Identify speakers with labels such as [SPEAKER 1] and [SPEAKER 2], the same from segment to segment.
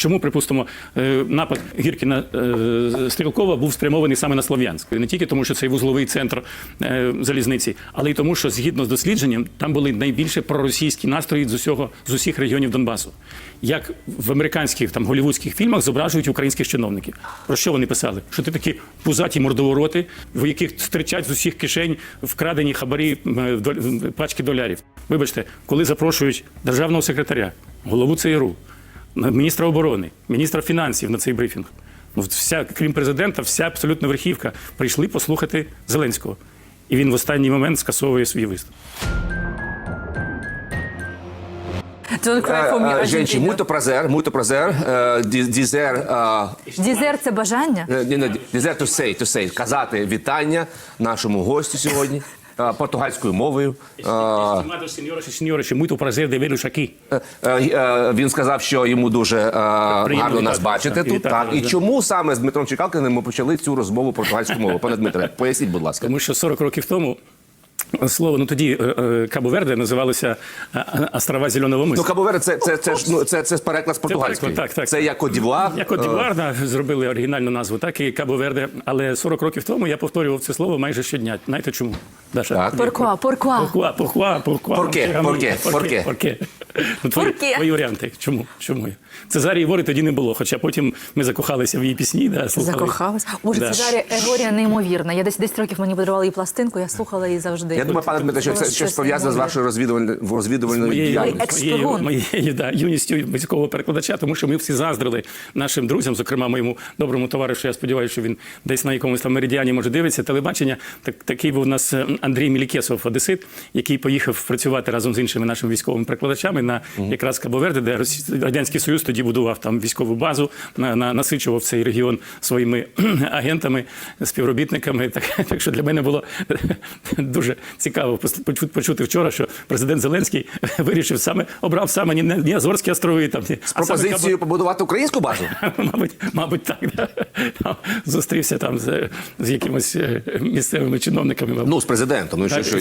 [SPEAKER 1] Чому, припустимо, е, напад Гіркіна е, Стрілкова був спрямований саме на Слов'янськ? Не тільки тому, що це вузловий центр е, залізниці, але й тому, що згідно з дослідженням там були найбільше проросійські настрої з усього з усіх регіонів Донбасу. Як в американських там голівудських фільмах зображують українських чиновників. Про що вони писали? Що ти такі пузаті мордовороти, в яких стричать з усіх кишень вкрадені хабарі пачки долярів. Вибачте, коли запрошують державного секретаря, голову ЦРУ, міністра оборони, міністра фінансів на цей брифінг. Ну, вся, крім президента, вся абсолютно верхівка прийшли послухати Зеленського. І він в останній момент скасовує свій виступ.
[SPEAKER 2] Е, muito prazer, muito prazer. Ді- Дізер,
[SPEAKER 3] Дізер це бажання?
[SPEAKER 2] е, дізер to say, to say, казати вітання нашому гостю сьогодні португальською мовою.
[SPEAKER 1] Muito prazer de ver aqui.
[SPEAKER 2] Він сказав, що йому дуже е, гарно нас бачити тут. Так. І чому саме з Дмитром Чекалкиним ми почали цю розмову португальською мовою? Пане Дмитре, поясніть, будь ласка.
[SPEAKER 1] Тому що 40 років тому слово, ну тоді е, е, Кабо-Верде називалося е, острова Зеленого
[SPEAKER 2] Ну,
[SPEAKER 1] мису.
[SPEAKER 2] Кабовере, це, це, це, ж, ну, це, це переклад з португальської.
[SPEAKER 1] переклад, так, так.
[SPEAKER 2] Це як Кодівуар.
[SPEAKER 1] Як от да, зробили оригінальну назву, так і Кабо-Верде. Але 40 років тому я повторював це слово майже щодня. Знаєте чому? Даша?
[SPEAKER 2] Так.
[SPEAKER 3] Порква, порква.
[SPEAKER 1] Порква, порква, порква.
[SPEAKER 2] Порке, порке, порке.
[SPEAKER 1] порке. Ну, твої, твої варіанти. Чому? Чому? Цезарії Вори тоді не було, хоча потім ми закохалися в її пісні. Да, слухали.
[SPEAKER 3] Закохалась. Боже,
[SPEAKER 1] Да.
[SPEAKER 3] це Дар'я Егорія неймовірна. Я десь 10 років мені подарували її пластинку, я слухала її завжди.
[SPEAKER 2] Я думаю, пане Дмитре, що це
[SPEAKER 3] Щось
[SPEAKER 2] пов'язане з вашою розвідувальною розвідувальною
[SPEAKER 1] моєю,
[SPEAKER 2] діяльністю.
[SPEAKER 1] моєю, да, юністю військового перекладача, тому що ми всі заздрили нашим друзям, зокрема моєму доброму товаришу. Я сподіваюся, що він десь на якомусь там меридіані може дивиться телебачення. Так такий був у нас е, Андрій Мілікесов, одесит, який поїхав працювати разом з іншими нашими військовими перекладачами на якраз Кабоверде, де радянський союз тоді будував там військову базу, на, на насичував цей регіон своїми агентами, співробітниками. Так, так що для мене було дуже цікаво почути вчора, що президент Зеленський вирішив саме обрав саме не, не Азорські острови, там
[SPEAKER 2] З пропозицією побудувати українську базу?
[SPEAKER 1] Мабуть, мабуть, так. Да. Там зустрівся там з, з якимось е, місцевими чиновниками. мабуть.
[SPEAKER 2] Ну, з президентом. Ну, що, що,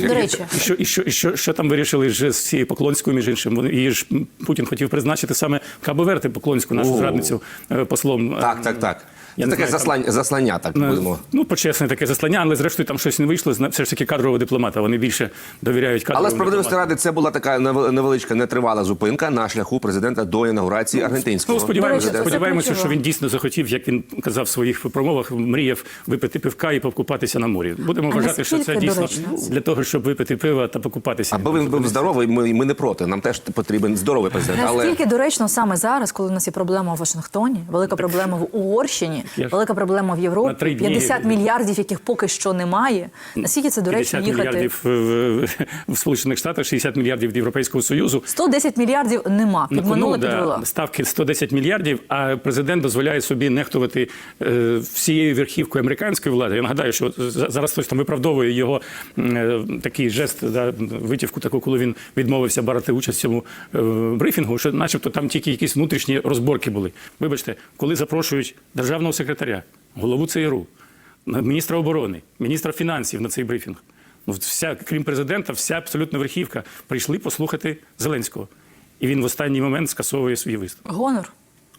[SPEAKER 1] що, і що, і що, що там вирішили ж з цією Поклонською, між іншим? Вони- Її ж Путін хотів призначити саме Кабо-Верде Поклонську, нашу зрадницю, е, послом.
[SPEAKER 2] Так, так, так.
[SPEAKER 1] Я
[SPEAKER 2] Це таке
[SPEAKER 1] знаю,
[SPEAKER 2] заслання, заслання, так будемо.
[SPEAKER 1] Ну, почесне таке заслання, але зрештою там щось не вийшло. Все ж таки кадрового дипломата. Вони більше довіряють кадровому
[SPEAKER 2] Але справедливості ради це була така невел- невеличка нетривала зупинка на шляху президента до інаугурації аргентинського.
[SPEAKER 1] Ну, сподіваємося, сподіваємося, що він дійсно захотів, як він казав в своїх промовах, мріяв випити пивка і покупатися на морі. Будемо
[SPEAKER 3] А
[SPEAKER 1] вважати, що це дійсно для того, щоб випити пиво та покупатися.
[SPEAKER 2] Аби він був здоровий, ми, ми не проти. Нам теж потрібен здоровий президент. Але
[SPEAKER 3] Наскільки доречно саме зараз, коли у нас є проблема в Вашингтоні, велика проблема в Угорщині,
[SPEAKER 1] Ж-
[SPEAKER 3] велика проблема в Європі,
[SPEAKER 1] дні-
[SPEAKER 3] 50 мільярдів, яких поки що немає. Наскільки це доречно
[SPEAKER 1] 50
[SPEAKER 3] їхати?
[SPEAKER 1] мільярдів в, Сполучених Штатах, 60 мільярдів від Європейського Союзу.
[SPEAKER 3] 110 мільярдів нема. Підманула,
[SPEAKER 1] кону,
[SPEAKER 3] підвела.
[SPEAKER 1] да, ставки 110 мільярдів, а президент дозволяє собі нехтувати е, всією верхівкою американської влади. Я нагадаю, що зараз хтось там виправдовує його е, такий жест, да, витівку таку, коли він відмовився брати участь в цьому е, брифінгу, що начебто там тільки якісь внутрішні розборки були. Вибачте, коли запрошують державного секретаря, голову ЦРУ, міністра оборони, міністра фінансів на цей брифінг. Ну, вся, крім президента, вся абсолютно верхівка прийшли послухати Зеленського. І він в останній момент скасовує свій виступ.
[SPEAKER 3] Гонор.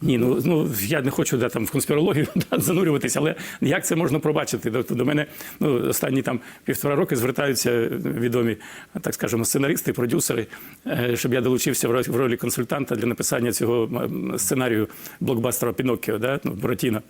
[SPEAKER 1] Ні, ну, ну я не хочу да, там, в конспірологію да, занурюватися, але як це можна пробачити? До, до мене ну, останні там півтора роки звертаються відомі, так скажемо, сценаристи, продюсери, е, щоб я долучився в ролі, ролі консультанта для написання цього сценарію блокбастера Піноккіо, да? ну, Буратіно,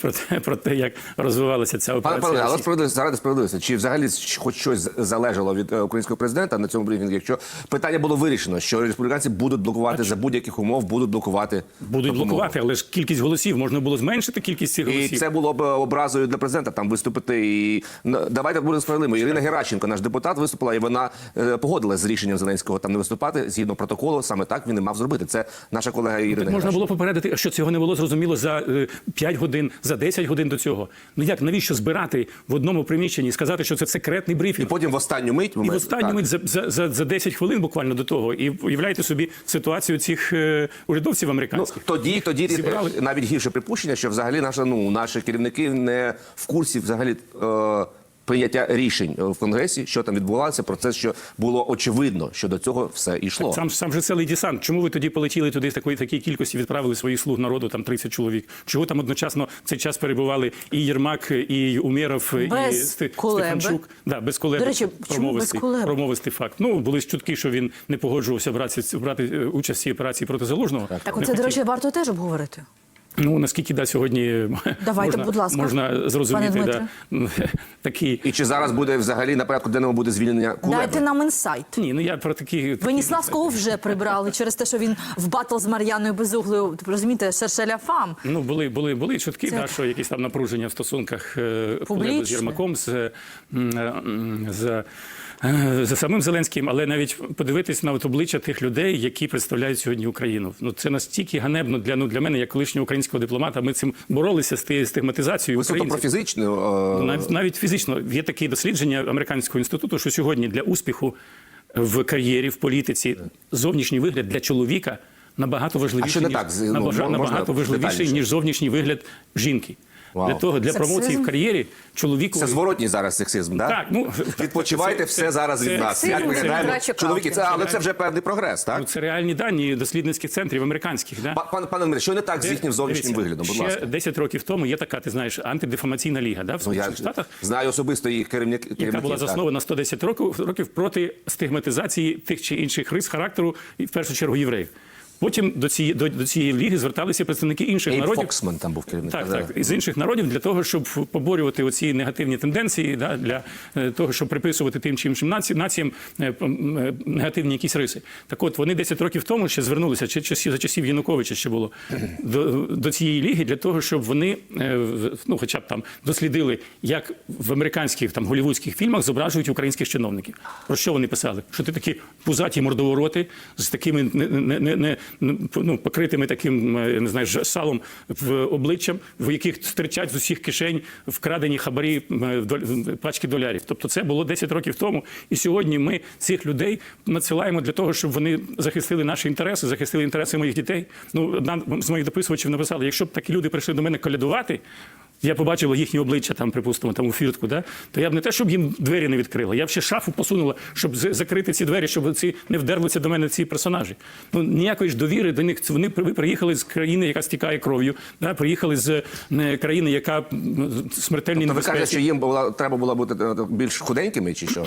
[SPEAKER 1] про те, про те, як розвивалася ця
[SPEAKER 2] Пане
[SPEAKER 1] операція.
[SPEAKER 2] Павле, але справедливості заради справедливості, чи взагалі хоч щось залежало від е, українського президента на цьому брифінгу, якщо питання було вирішено, що республіканці будуть блокувати за будь-яких умов, будуть блокувати
[SPEAKER 1] Будуть. Блокувати, але ж кількість голосів можна було зменшити кількість цих
[SPEAKER 2] І це було б образою для президента там виступити. І давайте будемо справедливими. Ірина Геращенко, наш депутат, виступила, і вона е, погодилась з рішенням Зеленського там не виступати згідно протоколу. Саме так він і мав зробити. Це наша колега Ірина.
[SPEAKER 1] Можна
[SPEAKER 2] Геращенко.
[SPEAKER 1] було попередити, що цього не було зрозуміло за е, 5 годин, за 10 годин до цього. Ну як навіщо збирати в одному приміщенні і сказати, що це секретний
[SPEAKER 2] І потім в останню мить
[SPEAKER 1] І в останню мить за, за, за, за 10 хвилин буквально до того. І уявляєте собі ситуацію цих е, урядовців
[SPEAKER 2] Ну,
[SPEAKER 1] американських.
[SPEAKER 2] Тоді, тоді
[SPEAKER 1] Зібрали.
[SPEAKER 2] навіть гірше припущення, що взагалі наша ну, наші керівники не в курсі взагалі. Е, прийняття рішень е, в Конгресі, що там відбувалося, процес, що було очевидно, що до цього все йшло.
[SPEAKER 1] Сам сам же цілий десант. Чому ви тоді полетіли туди з такої такій кількості, відправили своїх слуг народу, там 30 чоловік? Чого там одночасно цей час перебували і Єрмак, і Умєров,
[SPEAKER 3] Без
[SPEAKER 1] і Стефанчук? Да, без Кулеби.
[SPEAKER 3] До речі, чому без
[SPEAKER 1] промовистий, факт. Ну були чутки, що він не погоджувався брати, брати е, участь в цій операції проти залужного.
[SPEAKER 3] Так,
[SPEAKER 1] Не
[SPEAKER 3] оце, до речі, варто теж обговорити.
[SPEAKER 1] Ну наскільки да сьогодні
[SPEAKER 3] Давайте,
[SPEAKER 1] можна,
[SPEAKER 3] будь ласка,
[SPEAKER 1] можна зрозуміти
[SPEAKER 3] пане
[SPEAKER 1] да, такі.
[SPEAKER 2] І чи зараз буде взагалі на порядку денному буде звільнення Кулеби?
[SPEAKER 3] Дайте нам інсайт.
[SPEAKER 1] Ні, ну я про такі
[SPEAKER 3] Веніславського вже прибрали через те, що він в батл з Мар'яною Безуглою, розумієте, шершеля фам.
[SPEAKER 1] Ну, були, були, були чутки,
[SPEAKER 3] Це-
[SPEAKER 1] да, що якісь там напруження в стосунках
[SPEAKER 3] Публічне.
[SPEAKER 1] з Єрмаком, з, е, з, за самим Зеленським, але навіть подивитись на обличчя тих людей, які представляють сьогодні Україну. Ну, це настільки ганебно для, ну, для мене, як колишнього українського дипломата. Ми цим боролися з тією стигматизацією
[SPEAKER 2] Ви суто про фізичну е,
[SPEAKER 1] Навіть, навіть фізично є такі дослідження американського інституту, що сьогодні для успіху в кар'єрі, в політиці зовнішній вигляд для чоловіка набагато важливіший,
[SPEAKER 2] що не
[SPEAKER 1] ніж,
[SPEAKER 2] так? З- ну, можна
[SPEAKER 1] набагато важливіший, ніж зовнішній вигляд жінки.
[SPEAKER 2] Вау.
[SPEAKER 1] Для того для
[SPEAKER 3] Сексизм?
[SPEAKER 1] промоції в кар'єрі чоловіку
[SPEAKER 2] це зворотній зараз сексизм, да?
[SPEAKER 1] так. Ну
[SPEAKER 2] Відпочивайте
[SPEAKER 1] це-
[SPEAKER 2] все
[SPEAKER 1] це-
[SPEAKER 2] зараз від нас. Як
[SPEAKER 3] це
[SPEAKER 2] виглядаємо
[SPEAKER 3] краще
[SPEAKER 2] чоловіки? Це але це вже певний прогрес, так?
[SPEAKER 1] Ну, це реальні дані дослідницьких центрів американських. Да?
[SPEAKER 2] Па- Пане пане Дмитре, що не так з їхнім зовнішнім
[SPEAKER 1] Дивіться,
[SPEAKER 2] виглядом? Будь
[SPEAKER 1] ще
[SPEAKER 2] ласка.
[SPEAKER 1] 10 років тому є така, ти знаєш, антидефамаційна ліга да, в
[SPEAKER 2] Ну,
[SPEAKER 1] Сполучених Штатах.
[SPEAKER 2] знаю особисто їх керівник,
[SPEAKER 1] яка була
[SPEAKER 2] так.
[SPEAKER 1] заснована 110 років, років проти стигматизації тих чи інших рис характеру, і в першу чергу євреїв. Потім до цієї, до, до цієї ліги зверталися представники інших
[SPEAKER 2] Ейб
[SPEAKER 1] народів.
[SPEAKER 2] Фоксман там був керівник.
[SPEAKER 1] Так, так, із інших народів для того, щоб поборювати оці негативні тенденції, да, для е, того, щоб приписувати тим чи іншим наці- націям е, е, негативні якісь риси. Так от вони 10 років тому ще звернулися, чи часів за часів Януковича ще було до, до цієї ліги для того, щоб вони, ну, хоча б там дослідили, як в американських там голівудських фільмах зображують українських чиновників. Про що вони писали? Що ти такі пузаті мордовороти з такими не, не, не, не, ну, покритими таким е, не знаю, салом в обличчям, в яких стирчать з усіх кишень вкрадені хабарі е, пачки долярів. Тобто це було 10 років тому. І сьогодні ми цих людей надсилаємо для того, щоб вони захистили наші інтереси, захистили інтереси моїх дітей. Ну, одна з моїх дописувачів написала: якщо б такі люди прийшли до мене колядувати. Я побачила їхні обличчя там, припустимо, там у фіртку, да? то я б не те, щоб їм двері не відкрила, я б ще шафу посунула, щоб закрити ці двері, щоб ці не вдерлися до мене ці персонажі. Ну ніякої ж довіри до них. Вони ви приїхали з країни, яка стікає кров'ю, да? приїхали з е, країни, яка смертельні
[SPEAKER 2] То ви кажете, що їм була треба було бути е, більш худенькими, чи що?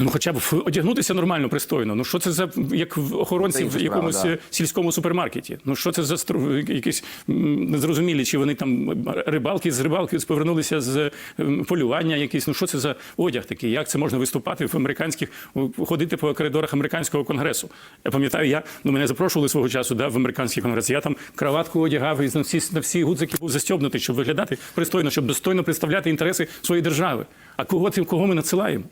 [SPEAKER 1] Ну, хоча б одягнутися нормально, пристойно. Ну що це за як в охоронці в якомусь
[SPEAKER 2] справа,
[SPEAKER 1] е, сільському супермаркеті? Ну що це за якісь незрозумілі, чи вони там рибалки з рибалки повернулися з ем, полювання якісь. Ну що це за одяг такий? Як це можна виступати в американських ходити по коридорах американського конгресу? Я пам'ятаю, я ну мене запрошували свого часу да, в американський конгрес. Я там краватку одягав і на всі на всі гудзики був застьобнутий, щоб виглядати пристойно, щоб достойно представляти інтереси своєї держави. А кого кого ми надсилаємо?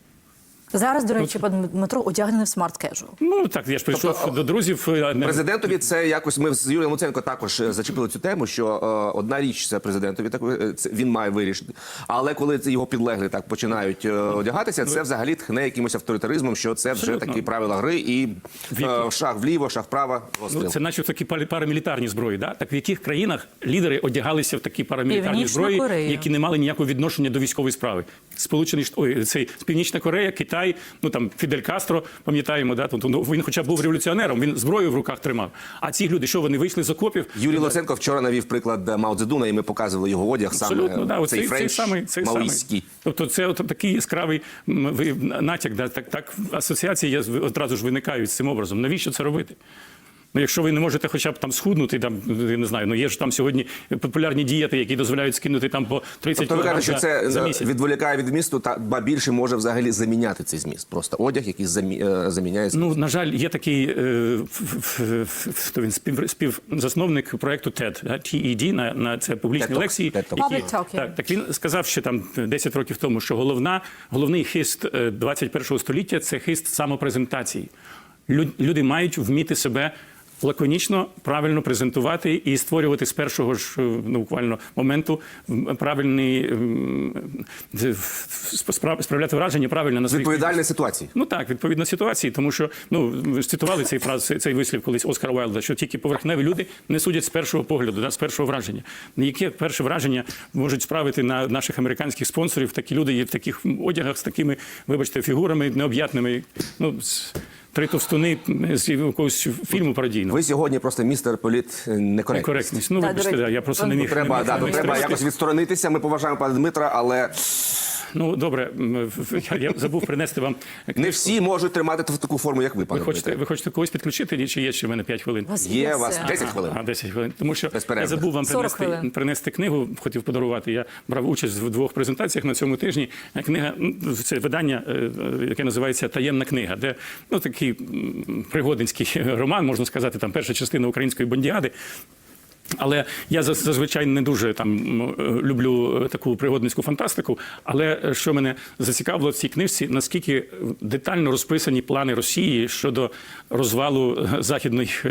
[SPEAKER 3] Зараз, до речі, пан Дмитро одягнений в смарт кежуал.
[SPEAKER 1] Ну так я ж прийшов
[SPEAKER 2] Тобто,
[SPEAKER 1] до друзів. не-
[SPEAKER 2] Президентові це якось ми з Юрієм Луценко також е, зачепили цю тему, що е, одна річ це президентові, так е, це він має вирішити. Але коли це його підлеглі так починають е, одягатися, це взагалі тхне якимось авторитаризмом, що це вже
[SPEAKER 1] Абсолютно.
[SPEAKER 2] такі правила гри, і е, шаг вліво, шаг вправо,
[SPEAKER 1] Ну, це наче такі пара- парамілітарні зброї. Да? Так в яких країнах лідери одягалися в такі парамілітарні
[SPEAKER 3] Північна
[SPEAKER 1] зброї,
[SPEAKER 3] Корея.
[SPEAKER 1] які не мали ніякого відношення до військової справи? Сполучені Шт- ой, цей Північна Корея, Китай, ну там Фідель Кастро, пам'ятаємо, да? Тобто, ну, він хоча б був революціонером, він зброю в руках тримав. А ці люди, що вони вийшли з окопів?
[SPEAKER 2] Юрій Лоценко вчора навів приклад е, Мао Цзедуна, і ми показували його одяг
[SPEAKER 1] Абсолютно,
[SPEAKER 2] саме
[SPEAKER 1] да, цей,
[SPEAKER 2] цей френч
[SPEAKER 1] самий, цей самий. Тобто це от такий яскравий натяк, да, так, так асоціації я одразу ж виникають з цим образом. Навіщо це робити? Ну, якщо ви не можете хоча б там схуднути, там я не знаю, ну є ж там сьогодні популярні дієти, які дозволяють скинути там по 30
[SPEAKER 2] Тобто ви кажете, що це
[SPEAKER 1] за,
[SPEAKER 2] е,
[SPEAKER 1] місяць.
[SPEAKER 2] відволікає від змісту, та ба більше може взагалі заміняти цей зміст. Просто одяг, який замі, е, заміняє зміст.
[SPEAKER 1] Ну, на жаль, є такий е, ф- ф- ф- хто він спів, співзасновник проекту TED, TED, на, на це публічні
[SPEAKER 2] TED
[SPEAKER 1] лекції.
[SPEAKER 2] TED Talk.
[SPEAKER 3] Public talk,
[SPEAKER 1] так, так він сказав ще там 10 років тому, що головна, головний хист е, 21 століття це хист самопрезентації. Лю- Люди мають вміти себе лаконічно, правильно презентувати і створювати з першого ж е, ну, буквально моменту правильний справляти враження правильно на своїх
[SPEAKER 2] Відповідальні ситуації.
[SPEAKER 1] Ну так, відповідно ситуації, тому що ну цитували цей фраз, цей- вислів колись Оскара Уайлда, що тільки поверхневі люди не судять з першого погляду, да, з першого враження. Яке перше враження можуть справити на наших американських спонсорів такі люди є в таких одягах з такими, вибачте, фігурами необ'ятними. Ну три товстуни з якогось фільму пародійного.
[SPEAKER 2] Ви сьогодні просто містер політ некоректність.
[SPEAKER 1] Ну, вибачте, да, я просто не
[SPEAKER 3] ну,
[SPEAKER 1] міг.
[SPEAKER 2] Треба,
[SPEAKER 1] не міг
[SPEAKER 2] да,
[SPEAKER 1] не міг
[SPEAKER 2] треба якось відсторонитися. Ми поважаємо пана Дмитра, але
[SPEAKER 1] Ну добре, я, я забув принести вам.
[SPEAKER 2] не всі можуть тримати в таку форму, як ви, пане
[SPEAKER 1] Ви хочете, ви хочете когось підключити, чи є ще в мене 5 хвилин?
[SPEAKER 3] Вас
[SPEAKER 2] Є у вас
[SPEAKER 3] все.
[SPEAKER 2] 10 хвилин.
[SPEAKER 1] А, 10 хвилин. Тому що я забув вам принести, принести книгу, хотів подарувати. Я брав участь в двох презентаціях на цьому тижні. Книга ну, це видання, е, е, яке називається Таємна книга, де ну такий пригодинський роман, можна сказати, там перша частина української бондіади. Але я заз- зазвичай не дуже там е, люблю е, таку пригодницьку фантастику. Але е, що мене зацікавило в цій книжці, наскільки детально розписані плани Росії щодо розвалу західних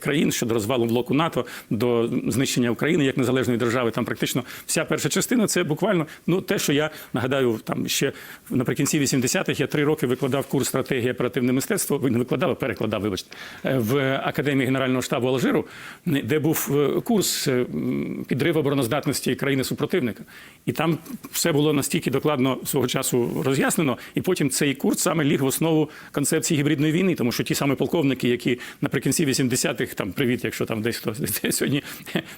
[SPEAKER 1] країн, щодо розвалу блоку НАТО, до знищення України як незалежної держави. Там практично вся перша частина це буквально ну те, що я нагадаю, там ще наприкінці 80-х я три роки викладав курс стратегії оперативне мистецтво. Не викладав, а перекладав, вибачте, в академії генерального штабу Алжиру, де був е, курс е, м, підриву обороноздатності країни супротивника. І там все було настільки докладно свого часу роз'яснено. І потім цей курс саме ліг в основу концепції гібридної війни, тому що ті самі полковники, які наприкінці 80-х, там привіт, якщо там десь хтось сьогодні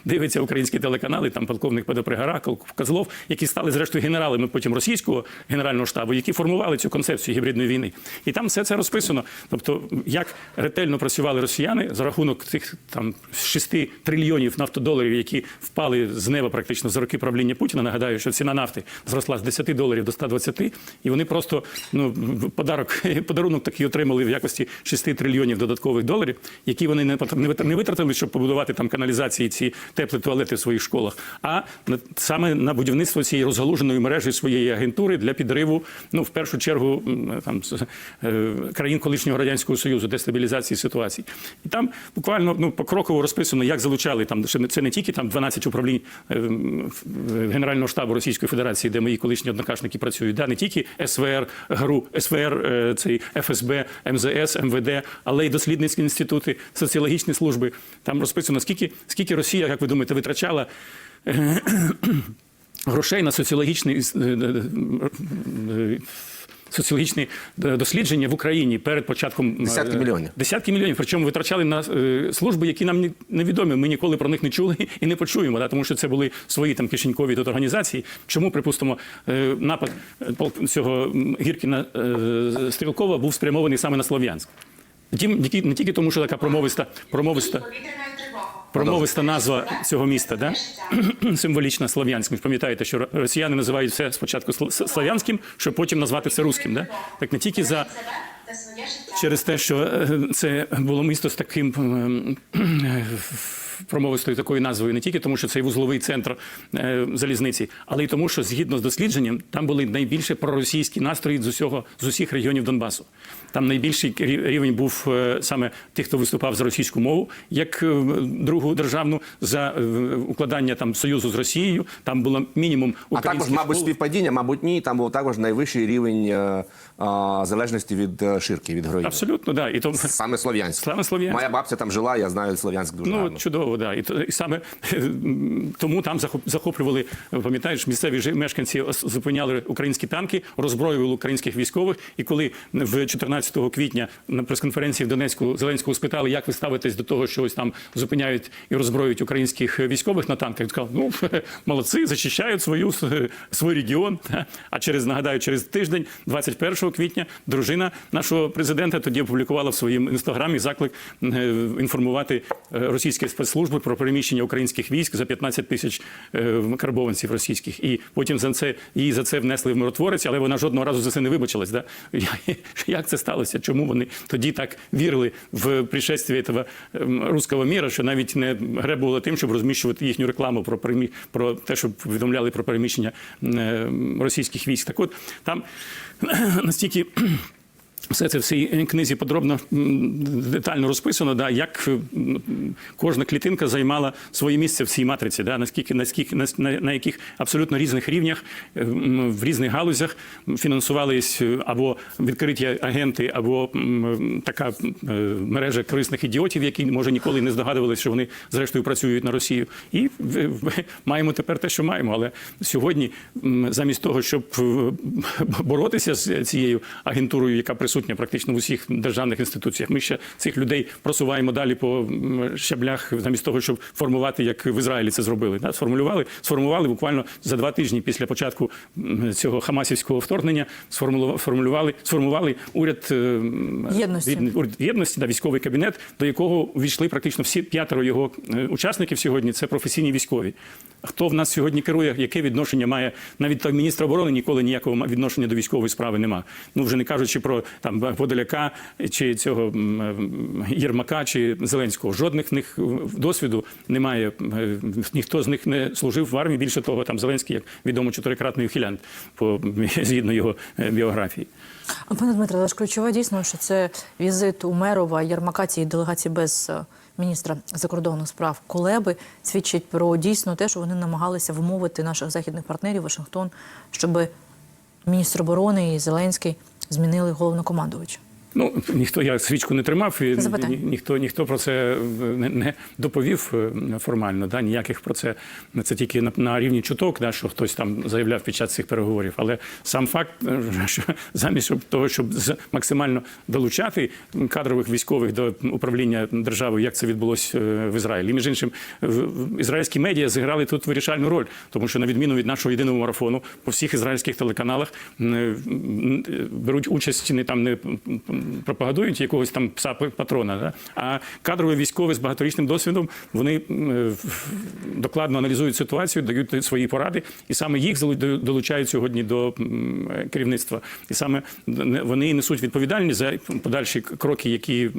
[SPEAKER 1] дивиться українські телеканали, там полковник Педопригара, Козлов, які стали зрештою генералами потім російського генерального штабу, які формували цю концепцію гібридної війни. І там все це розписано. Тобто, як ретельно працювали росіяни за рахунок цих там 6 трильйонів нафтодоларів, які впали з неба практично за роки правління Путіна. Нагадаю, що ціна нафти зросла з 10 доларів до 120, і вони просто ну подарок подарунок такий отримали в якості 6 трильйонів додаткових доларів, які вони не витратили, щоб побудувати там каналізації, ці теплі туалети в своїх школах, а саме на будівництво цієї розгалуженої мережі своєї агентури для підриву, ну в першу чергу там е, країн колишнього радянського союзу, дестабілізації ситуації. І там буквально ну покроково розписано, як залучали там це не тільки там 12 управлінь е, в- Генерального штабу Російської Федерації, де мої колишні однокашники працюють, да не тільки СВР, ГРУ, СВР, е, цей ФСБ, МЗС, МВД, але й дослідницькі інститути, соціологічні служби. Там розписано скільки, скільки Росія, як ви думаєте, витрачала грошей на соціологічний е, е, е, соціологічні е, дослідження в Україні перед початком е,
[SPEAKER 2] Десятки мільйонів.
[SPEAKER 1] Десятки мільйонів. Причому витрачали на е, служби, які нам ні- невідомі. Ми ніколи про них не чули і не почуємо, да? тому що це були свої там кишенькові тут організації. Чому, припустимо, напад полк- цього Гіркіна Стрілкова був спрямований саме на Слов'янськ. Втім, не не тільки тому, що така промовиста, промовиста промовиста назва цього міста, да? символічна Слов'янськ. Ви пам'ятаєте, що росіяни називають все спочатку Слов'янським, щоб потім назвати все руським. Да? Так не тільки за через те, що е, це було місто з таким промовистою такою назвою, не тільки тому, що це вузловий центр е, залізниці, але й тому, що згідно з дослідженням, там були найбільше проросійські настрої з усього з усіх регіонів Донбасу. Там найбільший рівень був е, саме тих, хто виступав за російську мову, як е, другу державну за укладання там союзу з Росією. Там було мінімум
[SPEAKER 2] А також, мабуть, співпадіння, мабуть, ні. Там був також найвищий рівень е, а, залежності від ширки, від героїв.
[SPEAKER 1] Абсолютно, да. І тому
[SPEAKER 2] Саме Слов'янськ.
[SPEAKER 1] Саме Слов'янськ.
[SPEAKER 2] Моя бабця там жила, я знаю Слов'янськ дуже
[SPEAKER 1] Ну,
[SPEAKER 2] гарно.
[SPEAKER 1] чудово, да. І, і саме тому там захоп- захоплювали, пам'ятаєш, місцеві мешканці зупиняли українські танки, роззброювали українських військових. І коли в 14 квітня на прес-конференції в Донецьку Зеленського спитали, як ви ставитесь до того, що ось там зупиняють і роззброюють українських військових на танках, він сказав, ну молодці, захищають свою свій регіон. А через нагадаю, через тиждень, 21 квітня, дружина нашого президента тоді опублікувала в своєму інстаграмі заклик е, інформувати е, російські спецслужби про переміщення українських військ за 15 тисяч е, карбованців російських. І потім за це її за це внесли в миротворець, але вона жодного разу за це не вибачилась. Да? Як це сталося? Чому вони тоді так вірили в пришествие цього ем, руського міра, що навіть не гребували тим, щоб розміщувати їхню рекламу про перемі... про те, щоб повідомляли про переміщення е, російських військ. Так от там настільки Все це в цій книзі подробно детально розписано, да, як кожна клітинка займала своє місце в цій матриці, да, наскільки, наскільки на, на, яких абсолютно різних рівнях е, в різних галузях фінансувались е, або відкриті агенти, або така е, мережа корисних ідіотів, які може ніколи не здогадувалися, що вони зрештою працюють на Росію. І маємо тепер те, що маємо. Але сьогодні, замість того, щоб е, боротися з цією агентурою, яка присутня практично в усіх державних інституціях, ми ще цих людей просуваємо далі по щаблях, замість того, щоб формувати, як в Ізраїлі це зробили. Да? Сформулювали, сформували буквально за два тижні після початку цього хамасівського вторгнення. Сформулювали, сформували уряд е,
[SPEAKER 3] Єдності.
[SPEAKER 1] уряд єдності, да, військовий кабінет, до якого увійшли практично всі п'ятеро його е, учасників сьогодні. Це професійні військові. Хто в нас сьогодні керує, яке відношення має навіть так міністр оборони ніколи ніякого відношення до військової справи нема. Ну вже не кажучи про там Подоляка чи цього Єрмака чи Зеленського. Жодних них досвіду немає. Е, Ніхто з них не служив в армії. Більше того, там Зеленський, як відомо, чотирикратний ухилянт по згідно його е, біографії.
[SPEAKER 3] Пане ж ключове дійсно, що це візит Умерова, Єрмака цієї делегації без е, міністра закордонних справ Колеби свідчить про дійсно те, що вони намагалися вмовити наших західних партнерів Вашингтон, щоб міністр оборони і Зеленський змінили головнокомандувача.
[SPEAKER 1] Ну ніхто я свічку не тримав, і ні, ніхто ніхто про це не, не доповів е, формально. Да, ніяких про це це тільки на, на рівні чуток, да, що хтось там заявляв під час цих переговорів. Але сам факт, е, що замість того, щоб максимально долучати кадрових військових до управління державою, як це відбулося е, в Ізраїлі. І, між іншим, ізраїльські медіа зіграли тут вирішальну роль, тому що на відміну від нашого єдиного марафону, по всіх ізраїльських телеканалах беруть участь не там не пропагандують якогось там пса патрона, да? а кадрові військові з багаторічним досвідом вони докладно аналізують ситуацію, дають свої поради, і саме їх долучають сьогодні до керівництва. І саме вони несуть відповідальність за подальші кроки, які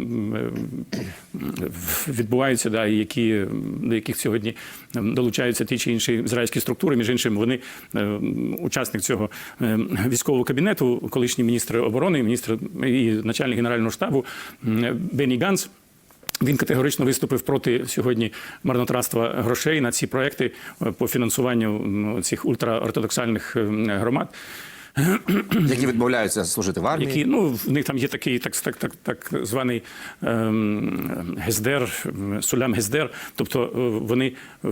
[SPEAKER 1] відбуваються, да, і які, до яких сьогодні ем, долучаються ті чи інші ізраїльські структури. Між іншим, вони е, учасник цього е, військового кабінету, колишній міністр оборони, міністр і начальник генерального штабу Бенні Ганс. Він категорично виступив проти сьогодні марнотратства грошей на ці проекти е, по фінансуванню цих ультраортодоксальних е, громад.
[SPEAKER 2] які відмовляються служити в армії.
[SPEAKER 1] Які ну в них там є такий так, так, так, так званий ем, гездер, сулям гездер. Тобто е, вони е,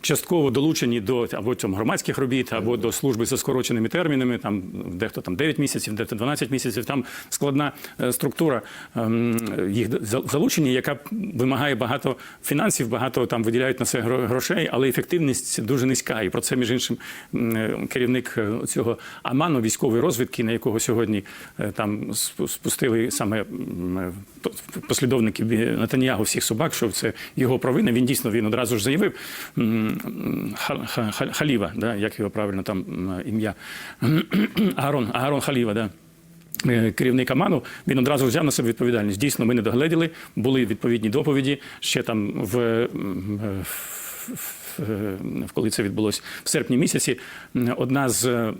[SPEAKER 1] частково долучені до або там громадських робіт, або до служби за скороченими термінами. Там дехто там 9 місяців, дехто 12 місяців. Там складна е, структура ем, їх за- залучення, яка вимагає багато фінансів, багато там виділяють на це грошей, але ефективність дуже низька. І про це між іншим керівник цього Аману військової розвідки, на якого сьогодні е, там спустили саме е, по- послідовники Бі- всіх собак, що це його провина. Він дійсно він одразу ж заявив Халіва, да, як його правильно там ім'я Агарон, Агарон Халіва, да. Е, Керівник Аману він одразу взяв на себе відповідальність. Дійсно, ми не догледіли, були відповідні доповіді ще там в- в- коли це відбулося в серпні місяці, одна з е,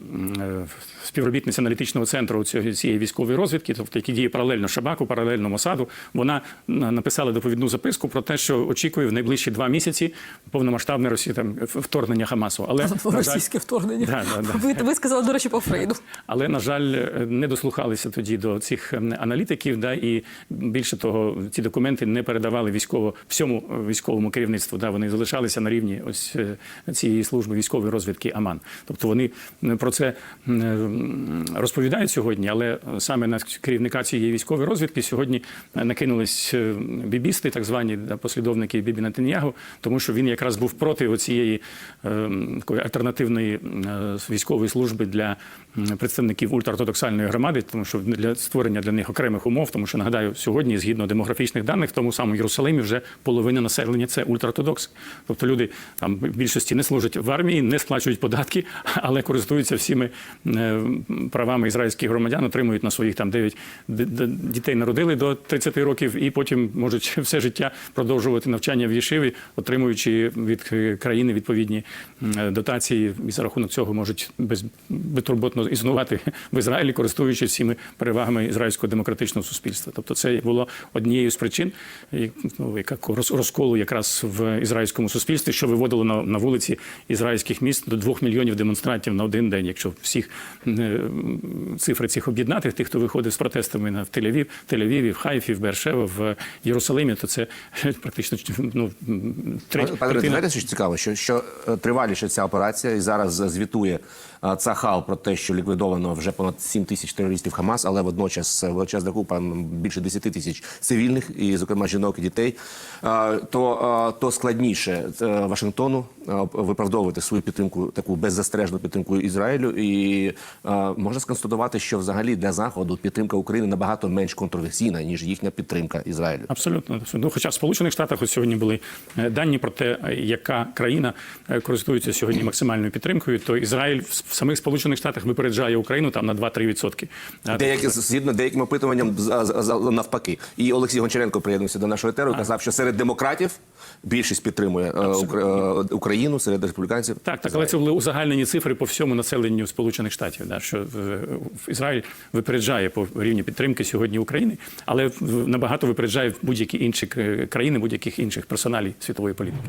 [SPEAKER 1] співробітниць аналітичного центру цієї військової розвідки, тобто які діє паралельно Шабаку, паралельно Мосаду, вона написала доповідну записку про те, що очікує в найближчі два місяці повномасштабне Росії там вторгнення Хамасу. Але на жаль,
[SPEAKER 3] Російське вторгнення.
[SPEAKER 1] Да, да, да.
[SPEAKER 3] Ви, ви сказали, до речі, по Фрейду.
[SPEAKER 1] але на жаль, е, не дослухалися тоді до цих ем, аналітиків. Да, і більше того, ці документи не передавали військово всьому е, військовому керівництву. Да, вони залишалися на рівні ось е, цієї служби військової розвідки Аман. Тобто вони про це розповідають сьогодні, але саме на керівника цієї військової розвідки сьогодні накинулись е, бібісти, так звані послідовники Бібі Натаньягу, тому що він якраз був проти оцієї е, такої альтернативної військової служби для представників ультраортодоксальної громади, тому що для створення для них окремих умов, тому що нагадаю, сьогодні, згідно демографічних даних, в тому самому Єрусалимі вже половина населення це ультраортодокс. Тобто люди там в більшості не служать в армії, не сплачують податки, але користуються всіми е, правами ізраїльських громадян, отримують на своїх там 9 д- д- дітей народили до 30 років, і потім можуть все життя продовжувати навчання в Єшиві, отримуючи від е, країни відповідні дотації, і за рахунок цього можуть без, існувати в Ізраїлі, користуючись всіми перевагами ізраїльського демократичного суспільства. Тобто, це було однією з причин, ну, яка розколу якраз в ізраїльському суспільстві, що виводило на, на вулиці ізраїльських міст до двох мільйонів демонстрантів на один день. Якщо всіх е, цифри цих об'єднати, тих, хто виходив з протестами на в Тель-Авів, Тель-Авіві, в Хайфі, в Бершево, в Єрусалимі, то це практично ну, треть,
[SPEAKER 2] Пане
[SPEAKER 1] третина.
[SPEAKER 2] знаєте, що цікаво, що, що е, триваліше ця операція, і зараз звітує е, Цахал про те, що ліквідовано вже понад 7 тисяч терористів Хамас, але водночас е, величезна купа більше 10 тисяч цивільних, і, зокрема, жінок і дітей. Е, То, е, то складніше Вашингтону виправдовувати свою підтримку, таку беззастережну підтримку Ізраїлю. І можна сконстатувати, що взагалі для заходу підтримка України набагато менш контроверсійна ніж їхня підтримка Ізраїлю.
[SPEAKER 1] Абсолютно. Ну, хоча в Сполучених Штатах ось сьогодні були дані про те, яка країна користується сьогодні максимальною підтримкою, то Ізраїль в самих Сполучених Штатах випереджає Україну там на 2-3 відсотки. Е,
[SPEAKER 2] Деякі згідно деяким опитуванням навпаки. І Олексій Гончаренко приєднався до нашого етеру. і Казав, що серед демократів більшість підтримує е, Укра- е, Україну, серед республіканців.
[SPEAKER 1] Так, так, але це були узагальнені цифри по всьому населенню Сполучених Штатів. Да, що в, в Ізраїль випереджає по рівні підтримки сьогодні України, але набагато випереджає будь-які інші країни, будь-яких інших персоналій світової політики.